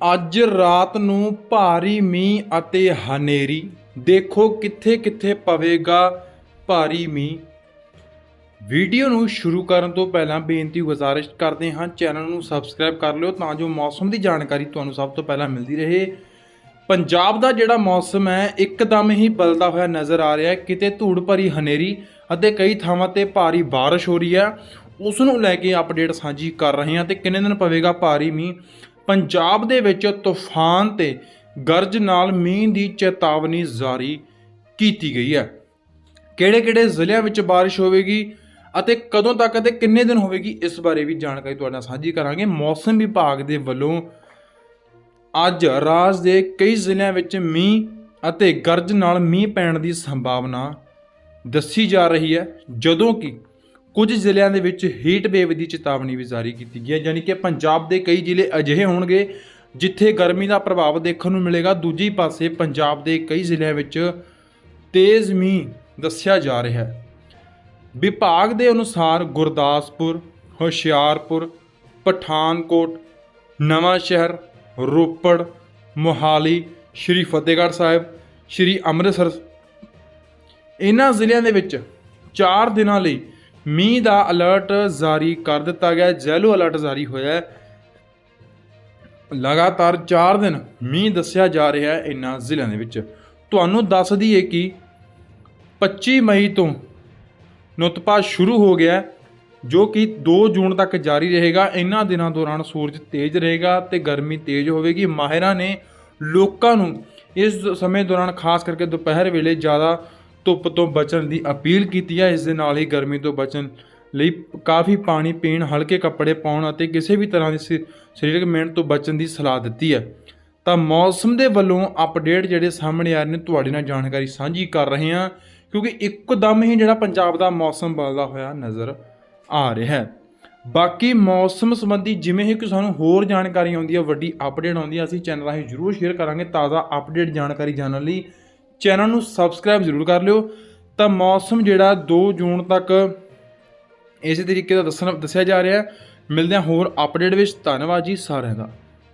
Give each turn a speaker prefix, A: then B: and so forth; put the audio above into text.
A: ਅੱਜ ਰਾਤ ਨੂੰ ਭਾਰੀ ਮੀਂਹ ਅਤੇ ਹਨੇਰੀ। ਦੇਖੋ ਕਿੱਥੇ ਕਿੱਥੇ ਪਵੇਗਾ ਭਾਰੀ ਮੀਂਹ। ਵੀਡੀਓ ਨੂੰ ਸ਼ੁਰੂ ਕਰਨ ਤੋਂ ਪਹਿਲਾਂ ਬੇਨਤੀ ਗੁਜ਼ਾਰਿਸ਼ ਕਰਦੇ ਹਾਂ, ਚੈਨਲ ਨੂੰ ਸਬਸਕ੍ਰਾਈਬ ਕਰ ਲਿਓ ਤਾਂ ਜੋ ਮੌਸਮ ਦੀ ਜਾਣਕਾਰੀ ਤੁਹਾਨੂੰ ਸਭ ਤੋਂ ਪਹਿਲਾਂ ਮਿਲਦੀ ਰਹੇ। ਪੰਜਾਬ ਦਾ ਜਿਹੜਾ ਮੌਸਮ ਹੈ, ਇੱਕਦਮ ਹੀ ਬਦਲਦਾ ਹੋਇਆ ਨਜ਼ਰ ਆ ਰਿਹਾ ਹੈ। ਕਿਤੇ ਧੂੜ ਭਰੀ ਹਨੇਰੀ ਅਤੇ ਕਈ ਥਾਵਾਂ ਤੇ ਭਾਰੀ ਬਾਰਿਸ਼ ਹੋ ਰਹੀ ਹੈ। ਉਸ ਨੂੰ ਲੈ ਕੇ ਅਪਡੇਟ ਸਾਂਝੀ ਕਰ ਰਹੇ ਹਾਂ ਤੇ ਕਿੰਨੇ ਦਿਨ ਪਵੇਗਾ ਭਾਰੀ ਮੀਂਹ। ਪੰਜਾਬ ਦੇ ਵਿੱਚ ਤੂਫਾਨ ਤੇ ਗਰਜ ਨਾਲ ਮੀਂਹ ਦੀ ਚੇਤਾਵਨੀ ਜਾਰੀ ਕੀਤੀ ਗਈ ਹੈ। ਕਿਹੜੇ-ਕਿਹੜੇ ਜ਼ਿਲ੍ਹਿਆਂ ਵਿੱਚ ਬਾਰਿਸ਼ ਹੋਵੇਗੀ ਅਤੇ ਕਦੋਂ ਤੱਕ ਅਤੇ ਕਿੰਨੇ ਦਿਨ ਹੋਵੇਗੀ, ਇਸ ਬਾਰੇ ਵੀ ਜਾਣਕਾਰੀ ਤੁਹਾਡੇ ਨਾਲ ਸਾਂਝੀ ਕਰਾਂਗੇ। ਮੌਸਮ ਵਿਭਾਗ ਦੇ ਵੱਲੋਂ ਅੱਜ ਰਾਜ ਦੇ ਕਈ ਜ਼ਿਲ੍ਹਿਆਂ ਵਿੱਚ ਮੀਂਹ ਅਤੇ ਗਰਜ ਨਾਲ ਮੀਂਹ ਪੈਣ ਦੀ ਸੰਭਾਵਨਾ ਦੱਸੀ ਜਾ ਰਹੀ ਹੈ। ਜਦੋਂ ਕਿ ਕੁਝ ਜ਼ਿਲ੍ਹਿਆਂ ਦੇ ਵਿੱਚ ਹੀਟ ਵੇਵ ਦੀ ਚੇਤਾਵਨੀ ਵੀ ਜਾਰੀ ਕੀਤੀ ਗਈ ਹੈ, ਯਾਨੀ ਕਿ ਪੰਜਾਬ ਦੇ ਕਈ ਜ਼ਿਲ੍ਹੇ ਅਜਿਹੇ ਹੋਣਗੇ ਜਿੱਥੇ ਗਰਮੀ ਦਾ ਪ੍ਰਭਾਵ ਦੇਖਣ ਨੂੰ ਮਿਲੇਗਾ। ਦੂਜੀ ਪਾਸੇ ਪੰਜਾਬ ਦੇ ਕਈ ਜ਼ਿਲ੍ਹਿਆਂ ਵਿੱਚ ਤੇਜ਼ ਮੀਂਹ ਦੱਸਿਆ ਜਾ ਰਿਹਾ ਹੈ। ਵਿਭਾਗ ਦੇ ਅਨੁਸਾਰ ਗੁਰਦਾਸਪੁਰ, ਹੁਸ਼ਿਆਰਪੁਰ, ਪਠਾਨਕੋਟ, ਨਵਾਂ ਸ਼ਹਿਰ, ਰੋਪੜ, ਮੋਹਾਲੀ, ਸ਼੍ਰੀ ਫਤਿਹਗੜ੍ਹ ਸਾਹਿਬ, ਸ਼੍ਰੀ ਅੰਮ੍ਰਿਤਸਰ, ਇਹਨਾਂ ਜ਼ਿਲ੍ਹਿਆਂ ਦੇ ਵਿੱਚ 4 ਦਿਨਾਂ ਲਈ ਮੀਂਹ ਦਾ ਅਲਰਟ ਜਾਰੀ ਕਰ ਦਿੱਤਾ ਗਿਆ ਜੈਲੋ ਅਲਰਟ ਜਾਰੀ ਹੋਇਆ ਹੈ। ਲਗਾਤਾਰ 4 ਦਿਨ ਮੀਂਹ ਦੱਸਿਆ ਜਾ ਰਿਹਾ ਹੈ ਇਹਨਾਂ ਜ਼ਿਲ੍ਹਿਆਂ ਦੇ ਵਿੱਚ। ਤੁਹਾਨੂੰ ਦੱਸ ਦਈਏ ਕਿ 25 ਮਈ ਤੋਂ ਨੁਤਪਾ ਸ਼ੁਰੂ ਹੋ ਗਿਆ ਜੋ ਕਿ 2 ਜੂਨ ਤੱਕ ਜਾਰੀ ਰਹੇਗਾ। ਇਹਨਾਂ ਦਿਨਾਂ ਦੌਰਾਨ ਸੂਰਜ ਤੇਜ਼ ਰਹੇਗਾ ਤੇ ਗਰਮੀ ਤੇਜ਼ ਹੋਵੇਗੀ। ਮਾਹਿਰਾਂ ਨੇ ਲੋਕਾਂ ਨੂੰ ਇਸ ਸਮੇਂ ਦੌਰਾਨ ਖਾਸ ਕਰਕੇ ਦੁਪਹਿਰ ਵੇਲੇ ਜ਼ਿਆਦਾ ਧੁੱਪ ਤੋਂ ਬਚਣ ਦੀ ਅਪੀਲ ਕੀਤੀ ਹੈ ਇਸ ਦੇ ਨਾਲ ਹੀ ਗਰਮੀ ਤੋਂ ਬਚਣ ਲਈ ਕਾਫੀ ਪਾਣੀ ਪੀਣ, ਹਲਕੇ ਕੱਪੜੇ ਪਾਉਣ ਅਤੇ ਕਿਸੇ ਵੀ ਤਰ੍ਹਾਂ ਦੀ ਸ- ਸਰੀਰਕ ਮਿਹਨਤ ਤੋਂ ਬਚਣ ਦੀ ਸਲਾਹ ਦਿੱਤੀ ਹੈ ਤਾਂ ਮੌਸਮ ਦੇ ਵੱਲੋਂ ਅਪਡੇਟ ਜਿਹੜੇ ਸਾਹਮਣੇ ਆ ਰਹੇ ਨੇ, ਤੁਹਾਡੇ ਨਾਲ ਜਾਣਕਾਰੀ ਸਾਂਝੀ ਕਰ ਰਹੇ ਹਾਂ, ਕਿਉਂਕਿ ਇੱਕਦਮ ਹੀ ਜਿਹੜਾ ਪੰਜਾਬ ਦਾ ਮੌਸਮ ਬਦਲਦਾ ਹੋਇਆ ਨਜ਼ਰ ਆ ਰਿਹਾ ਹੈ। ਬਾਕੀ ਮੌਸਮ ਸੰਬੰਧੀ ਜਿਵੇਂ ਹੀ ਕੋਈ ਸਾਨੂੰ ਹੋਰ ਜਾਣਕਾਰੀ ਆਉਂਦੀ ਹੈ ਵੱਡੀ ਅਪਡੇਟ ਆਉਂਦੀ ਹੈ ਅਸੀਂ ਚੈਨਲ ਰਾਹੀਂ ਜ਼ਰੂਰ ਸ਼ੇਅਰ ਕਰਾਂਗੇ। ਤਾਜ਼ਾ ਅਪਡੇਟ ਜਾਣਕਾਰੀ ਜਾਣਨ ਲਈ ਚੈਨਲ ਨੂੰ ਸਬਸਕ੍ਰਾਈਬ ਜ਼ਰੂਰ ਕਰ ਲਿਓ। ਤਾਂ ਮੌਸਮ ਜਿਹੜਾ 2 ਜੂਨ ਤੱਕ ਇਸੇ ਤਰੀਕੇ ਦਾ ਦੱਸਣ ਦੱਸਿਆ ਜਾ ਰਿਹਾ ਹੈ। ਮਿਲਦੇ ਹਾਂ ਹੋਰ ਅਪਡੇਟ ਵਿੱਚ। ਧੰਨਵਾਦ ਜੀ ਸਾਰਿਆਂ ਦਾ।